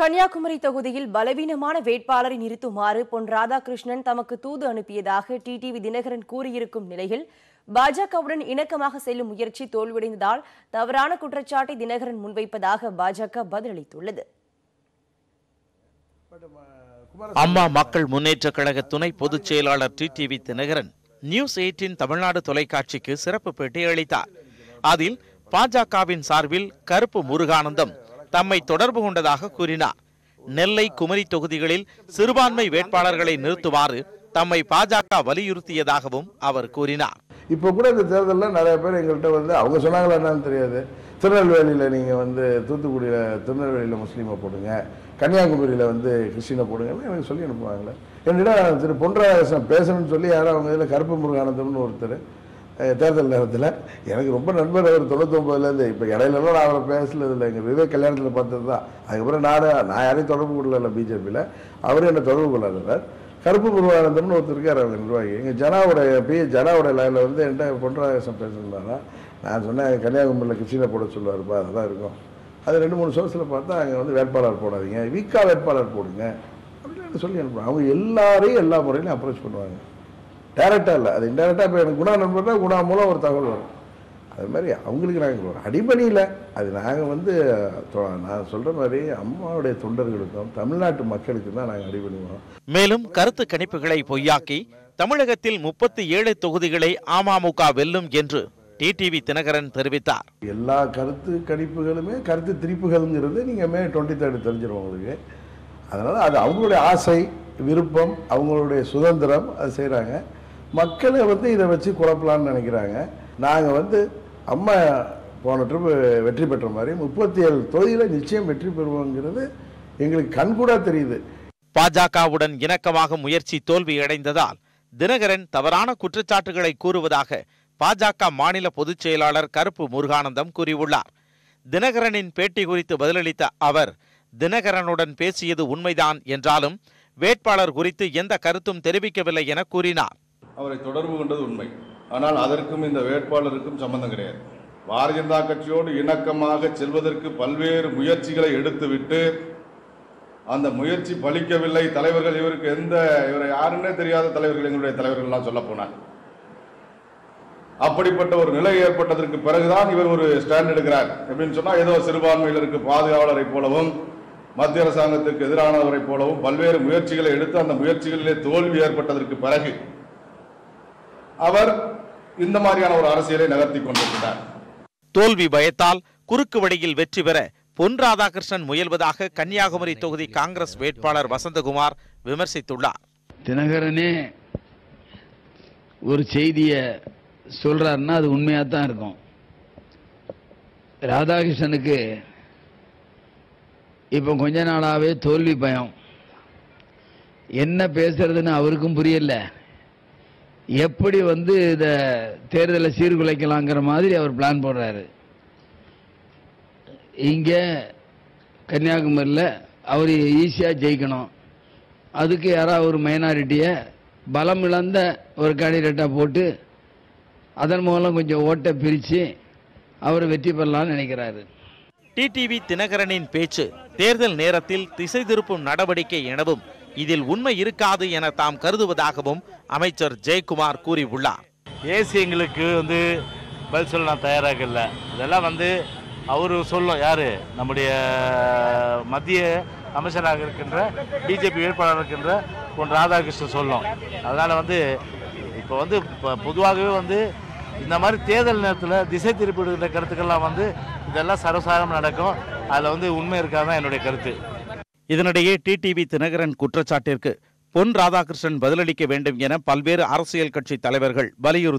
கன்னியாகுமரி தொகுதியில் பலவீனமான வேட்பாளரை நிறுத்துமாறு பொன் ராதாகிருஷ்ணன் தமக்கு தூது அனுப்பியதாக டிடிவி தினகரன் கூறியிருக்கும் நிலையில் பாஜகவுடன் இணக்கமாக செல்லும் முயற்சி தோல்வியடைந்ததால் தவறான குற்றச்சாட்டை தினகரன் முன்வைப்பதாக பாஜக பதிலளித்துள்ளது. அம்மா மக்கள் முன்னேற்ற கழக துணை பொதுச் செயலாளர் TTV Dhinakaran news eighteen Tamil Nadu தொலைக்காட்சிக்கு சிறப்பு பேட்டி அளித்தார். அதில் பாஜகவின் சார்பில் கருப்பு முருகானந்தம் தம்மை தொடர்பு கொண்டதாக கூறினார். நெல்லை குமரி தொகுதிகளில் சிறுபான்மை வேட்பாளர்களை நிறுத்துமாறு தம்மை பாஜக வலியுறுத்தியதாகவும் அவர் கூறினார். இப்போ கூட இந்த தேர்தலில் நிறைய பேர் எங்கள்கிட்ட வந்து அவங்க சொன்னாங்களா என்னன்னு தெரியாது. திருநெல்வேலியில் நீங்கள் வந்து தூத்துக்குடியில் திருநெல்வேலியில் முஸ்லீமை போடுங்க கன்னியாகுமரியில் வந்து கிறிஸ்டினை போடுங்கன்னு எனக்கு சொல்லி அனுப்புவாங்களே. என்னிடம் திரு பொன்ராதாகிருஷ்ணன் பேசணும்னு சொல்லி யாரும் அவங்க இதில் கருப்பு முருகானந்தம்னு ஒருத்தர் தேர்தல் நேரத்தில் எனக்கு ரொம்ப நண்பர் அவர் தொண்ணூத்தொம்பதுலேருந்து இப்போ இடையிலலாம் நான் அவரை பேசல இல்லை எங்கள் விவேக் கல்யாணத்தில் பார்த்தது தான் அதுக்கப்புறம் நான் நான் யாரையும் தொடர்பு கொள்ளலை பிஜேபியில். அவரும் என்னை தொடர்பு கொள்ளாதவர். கருப்பு குருவானந்தம்னு ஒருத்தர் இருக்கார் அவங்க நிர்வாகி. எங்கள் ஜனாவுடைய பி. ஜனாவுடைய லைனில் வந்து என்கிட்ட பொன்ராதாகிருஷ்ணன் பேசணும்னா நான் சொன்னேன் கன்னியாகுமரியில் கிருஷ்ணனை போட சொல்லுவாருப்பா அதெல்லாம் இருக்கும். அது ரெண்டு மூணு சோர்ஸில் பார்த்தா அங்கே வந்து வேட்பாளர் போடாதீங்க. வீக்கா வேட்பாளர் போடுங்க. அப்படின்னு சொல்லி அனுப்புவாங்க. அவங்க எல்லாரையும் எல்லா முறையிலையும் அப்ரோச் பண்ணுவாங்க. டேரெக்டாக இல்லை. அது இன்டெரக்டாக இப்போ எனக்கு குணா நண்பர்னா குணா மூலம் ஒரு தகவல் வரும். அது மாதிரி அவங்களுக்கு நாங்கள் ஒரு அடிபணியில் அது நாங்கள் வந்து நான் சொல்கிற மாதிரி அம்மாவுடைய தொண்டர்களுக்கும் தமிழ்நாட்டு மக்களுக்கும் தான் நாங்கள் அடிபணிவோம் மேலும் கருத்து கணிப்புகளை பொய்யாக்கி தமிழகத்தில் முப்பத்தி ஏழு தொகுதிகளை அமமுக வெல்லும் என்று டிடிவி தினகரன் தெரிவித்தார். எல்லா கருத்து கணிப்புகளுமே கருத்து திரிப்புகள்ங்கிறது நீங்கள் மே டுவெண்ட்டி தேர்டு தெரிஞ்சிடும் உங்களுக்கு. அதனால் அது அவங்களுடைய ஆசை விருப்பம் அவங்களுடைய சுதந்திரம் அது செய்கிறாங்க மக்களை வந்து இதை வச்சு குழப்பலாம்னு நினைக்கிறாங்க. நாங்கள் வந்து அம்மா போன ட்ரிப்பு வெற்றி பெற்ற மாதிரி முப்பத்தி ஏழு தொகுதியில் நிச்சயம் வெற்றி பெறுவோங்கிறது எங்களுக்கு கண்கூடா தெரியுது. பாஜகவுடன் இணக்கமாக முயற்சி தோல்வியடைந்ததால் தினகரன் தவறான குற்றச்சாட்டுகளை கூறுவதாக பாஜக மாநில பொதுச் செயலாளர் கருப்பு முருகானந்தம் கூறியுள்ளார். தினகரனின் பேட்டி குறித்து பதிலளித்த அவர் தினகரனுடன் பேசியது உண்மைதான் என்றாலும் வேட்பாளர் குறித்து எந்த கருத்தும் தெரிவிக்கவில்லை என கூறினார். அவரை தொடர்பு கொண்டது உண்மை. ஆனால் அதற்கும் இந்த வேட்பாளருக்கும் சம்பந்தம் கிடையாது. பாரதிய ஜனதா கட்சியோடு இணக்கமாக செல்வதற்கு பல்வேறு முயற்சிகளை எடுத்துவிட்டு அந்த முயற்சி பலிக்கவில்லை தலைவர்கள். இவருக்கு எந்த இவரை யாருன்னே தெரியாத தலைவர்கள் எங்களுடைய தலைவர்கள்லாம் சொல்ல போனார் அப்படிப்பட்ட ஒரு நிலை ஏற்பட்டதற்கு பிறகுதான் இவர் ஒரு ஸ்டாண்ட் எடுக்கிறார் எப்படின்னு சொன்னால் ஏதோ சிறுபான்மையினருக்கு பாதுகாவலரை போலவும் மத்திய அரசாங்கத்துக்கு எதிரானவரை போலவும் பல்வேறு முயற்சிகளை எடுத்து அந்த முயற்சிகளிலே தோல்வி ஏற்பட்டதற்கு பிறகு அவர் இந்த மாதிரியான ஒரு அரசியலை நகர்த்தி கொண்டிருக்கிறார். தோல்வி பயத்தால் குறுக்கு வழியில் வெற்றி பெற பொன் ராதாகிருஷ்ணன் முயல்வதாக கன்னியாகுமரி தொகுதி காங்கிரஸ் வேட்பாளர் வசந்தகுமார் விமர்சித்துள்ளார். தினகரனே ஒரு செய்தியை சொல்றாருன்னா அது உண்மையாக தான் இருக்கும். ராதாகிருஷ்ணனுக்கு இப்போ கொஞ்ச நாளாவே தோல்வி பயம். என்ன பேசுறதுன்னு அவருக்கும் புரியல. எப்படி வந்து இந்த தேர்தலை சீர்குலைக்கலாங்கிற மாதிரி அவர் பிளான் போடுறாரு. இங்கே கன்னியாகுமரியில் அவர் ஈஸியாக ஜெயிக்கணும். அதுக்கு யாராவது ஒரு மைனாரிட்டியை பலம் இழந்த ஒரு கேண்டிடேட்டாக போட்டு அதன் மூலம் கொஞ்சம் ஓட்டை பிரித்து அவர் வெற்றி பெறலாம்னு நினைக்கிறாரு. டிடிவி தினகரனின் பேச்சு தேர்தல் நேரத்தில் திசை திருப்பும் நடவடிக்கை எனவும் இதில் உண்மை இருக்காது என தாம் கருதுவதாகவும் அமைச்சர் ஜெயக்குமார் கூறியுள்ளார். ஏசி எங்களுக்கு வந்து பதில் சொல்ல நான் தயாராக இல்லை. இதெல்லாம் வந்து அவர் சொல்லும் யார்? நம்முடைய மத்திய அமைச்சராக இருக்கின்ற பிஜேபி வேட்பாளராக இருக்கின்ற பொன் ராதாகிருஷ்ணன் சொல்லும். அதனால் வந்து இப்போ வந்து இப்போ பொதுவாகவே வந்து இந்த மாதிரி தேர்தல் நேரத்தில் திசை திருப்பிடுகின்ற கருத்துக்கள்லாம் வந்து இதெல்லாம் சர்வசாரம் நடக்கும். அதில் வந்து உண்மை இருக்காதான் என்னுடைய கருத்து. இதனிடையே டிடிவி தினகரன் குற்றச்சாட்டிற்கு பொன் ராதாகிருஷ்ணன் பதிலளிக்க வேண்டும் என பல்வேறு அரசியல் கட்சி தலைவர்கள் வலியுறுத்தி